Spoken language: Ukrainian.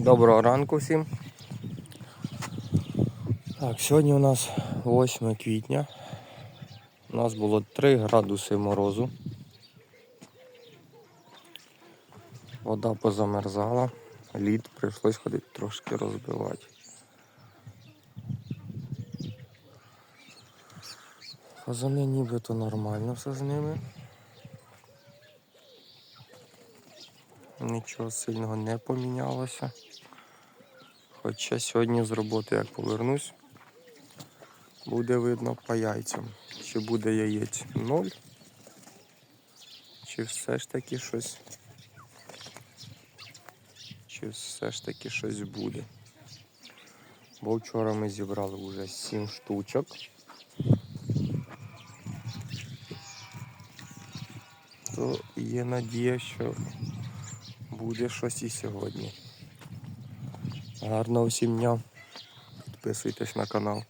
Доброго ранку всім. Так, сьогодні у нас 8 квітня. У нас було 3 градуси морозу. Вода позамерзала, лід прийшлось ходити трошки розбивати. Фазани нібито нормально все з ними. Нічого сильного не помінялося. Хоча сьогодні з роботи як повернусь, буде видно по яйцям. Чи буде яєць ноль, чи все ж таки щось. Чи все ж таки щось буде. Бо вчора ми зібрали вже 7 штучок. То є надія, що буде щось і сьогодні. Гарного всім дня. Підписуйтесь на канал.